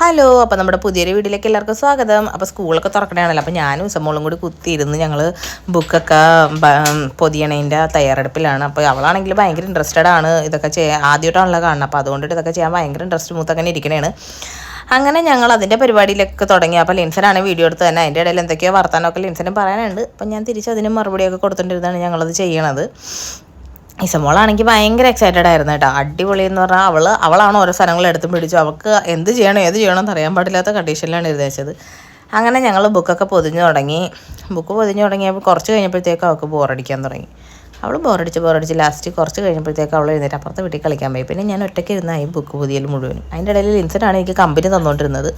Hello അപ്പോൾ നമ്മുടെ പുതിയൊരു വീട്ടിലേക്ക് എല്ലാവർക്കും സ്വാഗതം. അപ്പോൾ സ്കൂളൊക്കെ തുറക്കണയാണല്ലോ അപ്പോൾ ഞാനും ഉസമോളും കൂടി കുത്തിയിരുന്ന് ഞങ്ങൾ ബുക്കൊക്കെ പൊതിയണേന്റെ തയ്യാറെടുപ്പിലാണ്. അപ്പോൾ അവളാണെങ്കിൽ ഭയങ്കര ഇൻട്രസ്റ്റഡ് ആണ് ഇതൊക്കെ ചെയ്യാൻ ആദ്യമായിട്ടാണല്ലോ കാണുന്നത്. അപ്പോൾ അതുകൊണ്ടിട്ട് ഇതൊക്കെ ചെയ്യാൻ ഭയങ്കര ഇൻട്രസ്റ്റ് മൂത്തങ്ങനെ ഇരിക്കണേണ്. അങ്ങനെ ഞങ്ങൾ അതിന്റെ പരിപാടിയിലൊക്കെ തുടങ്ങി. അപ്പോൾ ലിൻസനാണ് വീഡിയോ എടുത്ത് തന്നെ അതിന്റെ ഇടയിൽ എന്തൊക്കെയോ വർത്താനമൊക്കെ ലിൻസനും പറയാനുണ്ട്. അപ്പോൾ ഞാൻ തിരിച്ച് അതിന് മറുപടിയൊക്കെ കൊടുത്തിട്ടിരുന്നാണ് ഞങ്ങളത് ചെയ്യണത്. ഇസമോളാണെങ്കിൽ ഭയങ്കര എക്സൈറ്റഡ് ആയിരുന്നു കേട്ടോ. അടിപൊളി എന്ന് പറഞ്ഞാൽ അവൾ അവളാണ് ഓരോ സ്ഥലങ്ങൾ എടുത്തും പിടിച്ചു. അവൾക്ക് എന്ത് ചെയ്യണം ഏത് ചെയ്യണം എന്ന് അറിയാൻ പാടില്ലാത്ത കണ്ടീഷനിലാണ് ഇരുന്നേച്ചത് അങ്ങനെ ഞങ്ങൾ ബുക്കൊക്കെ പൊതിഞ്ഞു തുടങ്ങി. ബുക്ക് പൊതിഞ്ഞു തുടങ്ങിയപ്പോൾ കുറച്ച് കഴിഞ്ഞപ്പോഴത്തേക്കും അവൾക്ക് ബോറടിക്കാൻ തുടങ്ങി. അവൾ ബോറടിച്ച് ബോറടിച്ച് ലാസ്റ്റ് കുറച്ച് കഴിഞ്ഞപ്പോഴത്തേക്ക് അവൾ എഴുന്നേറ്റ് അപ്പുറത്തെ വീട്ടിൽ കളിക്കാൻ പോയി. പിന്നെ ഞാൻ ഒറ്റയ്ക്ക് ഇരുന്നായി ബുക്ക് പുതിയൽ മുഴുവനും. അതിന്റെ ഇടയിൽ ആണ് എനിക്ക് കമ്പനി തന്നുകൊണ്ടിരുന്നത്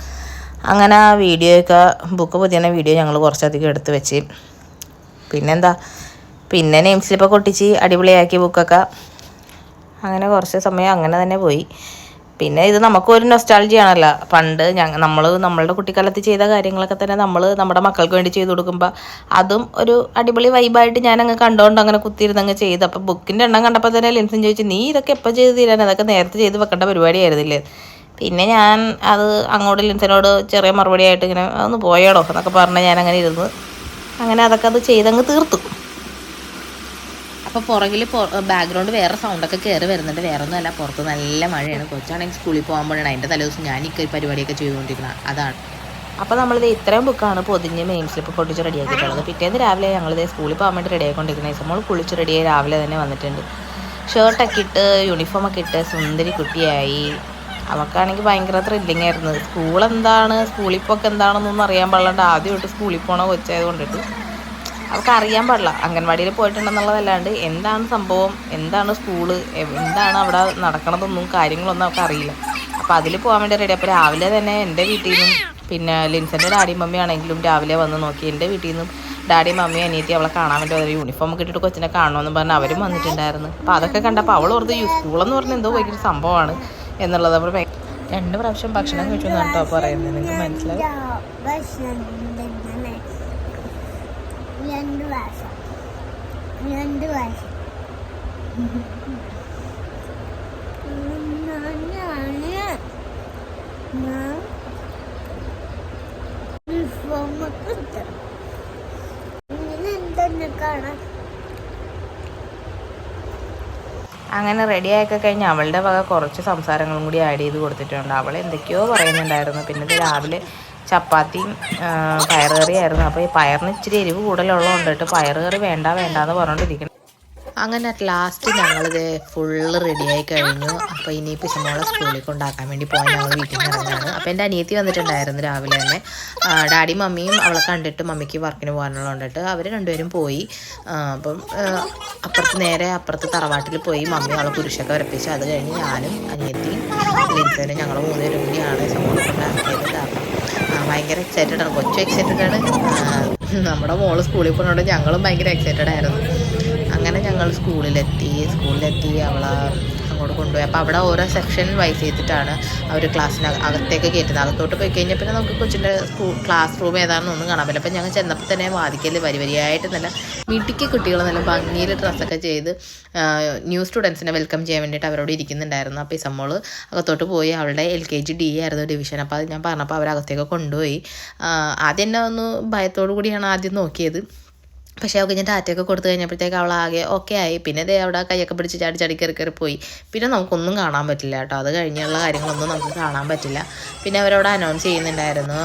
അങ്ങനെ ആ വീഡിയോയൊക്കെ ബുക്ക് പുതിയ വീഡിയോ ഞങ്ങൾ കുറച്ചധികം എടുത്ത് വെച്ച്. പിന്നെന്താ? പിന്നെ നെയിം സ്ലിപ്പൊക്കെ ഒട്ടിച്ച് അടിപൊളിയാക്കി ബുക്കൊക്കെ അങ്ങനെ കുറച്ച് സമയം അങ്ങനെ തന്നെ പോയി. പിന്നെ ഇത് നമുക്കൊരു നൊസ്റ്റാളജി ആണല്ലോ. പണ്ട് ഞങ്ങൾ നമ്മൾ നമ്മളുടെ കുട്ടിക്കാലത്ത് ചെയ്ത കാര്യങ്ങളൊക്കെ തന്നെ നമ്മൾ നമ്മുടെ മക്കൾക്ക് വേണ്ടി ചെയ്തു കൊടുക്കുമ്പോൾ അതും ഒരു അടിപൊളി വൈബായിട്ട് ഞാൻ അങ്ങ് കണ്ടുകൊണ്ട് അങ്ങനെ കുത്തിയിരുന്ന് അങ്ങ് ചെയ്ത്. അപ്പോൾ ബുക്കിന്റെ എണ്ണം കണ്ടപ്പോൾ തന്നെ ലിൻസൻ ചോദിച്ചു നീ ഇതൊക്കെ എപ്പോൾ ചെയ്ത് തീരാൻ അതൊക്കെ നേരത്തെ ചെയ്ത് വെക്കേണ്ട പരിപാടിയായിരുന്നില്ലേ? പിന്നെ ഞാൻ അത് അങ്ങോട്ട് ലിൻസനോട് ചെറിയ മറുപടി ആയിട്ട് ഇങ്ങനെ ഒന്ന് പോയാടോ? എന്നൊക്കെ പറഞ്ഞ് ഞാൻ അങ്ങനെ ഇരുന്ന്. അങ്ങനെ അതൊക്കെ അത് ചെയ്തങ്ങ് തീർത്തു. അപ്പോൾ പുറകിൽ ബാക്ക്ഗ്രൗണ്ട് വേറെ സൗണ്ടൊക്കെ കയറി വരുന്നുണ്ട്. വേറെ ഒന്നുമല്ല പുറത്ത് നല്ല മഴയാണ്. കൊച്ചാണെങ്കിൽ സ്കൂളിൽ പോകാൻ അതിന്റെ തലേദിവസം ഞാൻ ഈ പരിപാടിയൊക്കെ ചെയ്തുകൊണ്ടിരിക്കുന്നത് അതാണ്. അപ്പോൾ നമ്മളിത് ഇത്രയും ബുക്കാണ് പൊതിഞ്ഞ് മെയിൻ സ്ലിപ്പ് പൊട്ടിച്ച് റെഡിയാക്കിയിട്ടുള്ളത് പിറ്റേന്ന് രാവിലെ ഞങ്ങളിത് സ്കൂളിൽ പോകാൻ വേണ്ടി റെഡി ആയിക്കൊണ്ടിരിക്കുന്നത് നമ്മൾ കുളിച്ച് റെഡിയായി രാവിലെ തന്നെ വന്നിട്ടുണ്ട്. ഷർട്ടൊക്കെ ഇട്ട് യൂണിഫോമൊക്കെ ഇട്ട് സുന്ദരി കുട്ടിയായി. അവക്കാണെങ്കിൽ ഭയങ്കര ത്രില്ലിംഗ് ആയിരുന്നു. സ്കൂൾ എന്താണ്? സ്കൂളിൽ പോക്ക് എന്താണെന്നൊന്നും അറിയാൻ പാടില്ലാണ്ട് ആദ്യമായിട്ട് സ്കൂളിൽ പോകണ കൊച്ചായത് കൊണ്ടിട്ട് അവൾക്ക് അറിയാൻ പാടില്ല. അംഗൻവാടിയിൽ പോയിട്ടുണ്ടെന്നുള്ളതല്ലാണ്ട് എന്താണ് സംഭവം? എന്താണ് സ്കൂൾ? എന്താണ് അവിടെ നടക്കണതൊന്നും കാര്യങ്ങളൊന്നും അവർക്ക് അറിയില്ല അപ്പോൾ അതിൽ പോകാൻ വേണ്ടി റെഡി അപ്പോൾ രാവിലെ തന്നെ എന്റെ വീട്ടിൽ നിന്നും പിന്നെ ലിൻസന്റെ ഡാഡി മമ്മി ആണെങ്കിലും രാവിലെ വന്ന് നോക്കി എന്റെ വീട്ടിൽ നിന്നും ഡാഡി മമ്മി അനിയത്തി അവളെ കാണാൻ വേണ്ടി അവർ യൂണിഫോം ഒക്കെ ഇട്ടിട്ട് കൊച്ചിനെ കാണണമെന്ന് പറഞ്ഞ് അവരും വന്നിട്ടുണ്ടായിരുന്നു. അപ്പോൾ അതൊക്കെ കണ്ടപ്പോൾ അവൾ ഓർത്ത് സ്കൂളെന്ന് പറഞ്ഞ എന്തോ ഭയങ്കര സംഭവമാണ് എന്നുള്ളത് അവർ രണ്ട് പ്രാവശ്യം ഭക്ഷണം കഴിച്ചു എന്നാണ് കേട്ടോ പറയുന്നത്. നിങ്ങൾക്ക് മനസ്സിലായി? രണ്ട് പ്രാവശ്യം. രണ്ട് പ്രാവശ്യം. ഞാൻ യൂണിഫോമൊക്കെ ഇട്ടു ഇങ്ങനെ അങ്ങനെ കഴിഞ്ഞ് അവളുടെ വക കുറച്ച് സംസാരങ്ങളും കൂടി ആഡ് ചെയ്ത് കൊടുത്തിട്ടുണ്ട്. അവൾ എന്തൊക്കെയോ പറയുന്നുണ്ടായിരുന്നു. പിന്നെ രാവിലെ ചപ്പാത്തിയും പയറുകറിയായിരുന്നു. അപ്പോൾ ഈ പയറിന് ഇച്ചിരി എരിവ് കൂടുതലുള്ളതുകൊണ്ട് കേട്ടോ പയറുകറി വേണ്ട വേണ്ട എന്ന് പറഞ്ഞുകൊണ്ടിരിക്കണം അങ്ങനെ അറ്റ് ലാസ്റ്റ് ഞങ്ങളിത് ഫുള്ള് റെഡിയായി കഴിഞ്ഞു. അപ്പോൾ ഇനി പിശമോളെ സ്കൂളിൽ കൊണ്ടാക്കാൻ വേണ്ടി പോകാൻ ഞങ്ങൾ വീട്ടിൽ നിന്ന് ഇറങ്ങാണ്. അപ്പോൾ എന്റെ അനിയത്തി വന്നിട്ടുണ്ടായിരുന്നു രാവിലെ തന്നെ. ഡാഡി മമ്മിയും അവളെ കണ്ടിട്ട് മമ്മിക്ക് വർക്കിന് പോകാനുള്ളതുകൊണ്ടിട്ട് അവർ രണ്ടുപേരും പോയി. അപ്പം അപ്പുറത്ത് നേരെ അപ്പുറത്ത് തറവാട്ടിൽ പോയി മമ്മി അവളെ കുരിശൊക്കെ വരപ്പിച്ച് അത് കഴിഞ്ഞ് ഞാനും അനിയത്തിയും ഞങ്ങൾ മൂന്നുപേരും കൂടിയാണ് സമൂഹം കൊണ്ടാക്കിയത്. കാരണം ഭയങ്കര എക്സൈറ്റഡ് ആണ്. കൊച്ചു എക്സൈറ്റഡ് ആണ്. നമ്മുടെ മോൾ സ്കൂളിൽ പോകുന്നതുകൊണ്ട് ഞങ്ങളും ഭയങ്കര എക്സൈറ്റഡ് ആയിരുന്നു. അങ്ങനെ ഞങ്ങൾ സ്കൂളിലെത്തി. സ്കൂളിലെത്തി അവളെ അങ്ങോട്ട് കൊണ്ടുപോയി. അപ്പോൾ അവിടെ ഓരോ സെക്ഷൻ വൈസ് ചെയ്തിട്ടാണ് അവർ ക്ലാസ്സിന് അകത്തേക്ക് കയറ്റുന്നത് അകത്തോട്ട് പോയി കഴിഞ്ഞാൽ പിന്നെ നമുക്ക് കൊച്ചിന്റെ സ്കൂൾ ക്ലാസ് റൂം ഏതാണെന്ന് ഒന്നും കാണാൻ പറ്റില്ല. അപ്പോൾ ഞങ്ങൾ ചെന്നപ്പോൾ തന്നെ വാദിക്കൽ വരി വരിയായിട്ട് നല്ല മിടുക്കി കുട്ടികൾ നല്ല ഭംഗിയിൽ ഡ്രസ്സൊക്കെ ചെയ്ത് ന്യൂ സ്റ്റുഡൻസിനെ വെൽക്കം ചെയ്യാൻ വേണ്ടിയിട്ട് അവരോട് ഇരിക്കുന്നുണ്ടായിരുന്നു. അപ്പോൾ ഈ സമ്മോൾ അകത്തോട്ട് പോയി അവളുടെ എൽ കെ ജി ഡി ആയിരുന്നു ഡിവിഷൻ അപ്പോൾ അത് ഞാൻ പറഞ്ഞപ്പോൾ അവരകത്തേക്ക് കൊണ്ടുപോയി. ആദ്യം എന്നെ ഒന്ന് ഭയത്തോടു കൂടിയാണ് ആദ്യം നോക്കിയത്. പക്ഷേ അവൾക്ക് ഞാൻ ടാറ്റയൊക്കെ കൊടുത്തു കഴിഞ്ഞപ്പോഴത്തേക്ക് അവൾ ആകെ ഓക്കെ ആയി. പിന്നെ ദേ അവിടെ കൈയൊക്കെ പിടിച്ച് ചാടി ചാടി കയറി കയറി പോയി. പിന്നെ നമുക്കൊന്നും കാണാൻ പറ്റില്ല കേട്ടോ. അത് കഴിഞ്ഞുള്ള കാര്യങ്ങളൊന്നും നമുക്ക് കാണാൻ പറ്റില്ല. പിന്നെ അവരവിടെ അനൗൺസ് ചെയ്യുന്നുണ്ടായിരുന്നു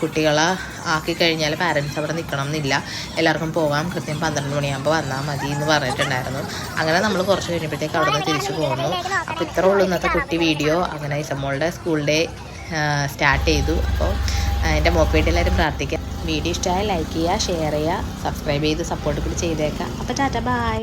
കുട്ടികളെ ആക്കി കഴിഞ്ഞാൽ പാരൻസ് അവിടെ നിൽക്കണം എന്നില്ല. എല്ലാവർക്കും പോകാം കൃത്യം പന്ത്രണ്ട് മണിയാകുമ്പോൾ വന്നാൽ മതി എന്ന് പറഞ്ഞിട്ടുണ്ടായിരുന്നു. അങ്ങനെ നമ്മൾ കുറച്ച് കഴിഞ്ഞപ്പോഴത്തേക്ക് അവിടെ നിന്ന് തിരിച്ചു പോകുന്നു അപ്പോൾ ഇത്ര ഉള്ളൂ ഇന്നത്തെ കുട്ടി വീഡിയോ അങ്ങനെ ഇസമോളുടെ സ്കൂൾ ഡേ സ്റ്റാർട്ട് ചെയ്തു. അപ്പോൾ എന്റെ എല്ലാവരും പ്രാർത്ഥിക്കാം വീഡിയോ ഇഷ്ടമായ ലൈക്ക് ചെയ്യുക ഷെയർ ചെയ്യുക സബ്സ്ക്രൈബ് ചെയ്ത് സപ്പോർട്ട് കൂടി ചെയ്തേക്കാം അപ്പോൾ ടാറ്റ ബൈ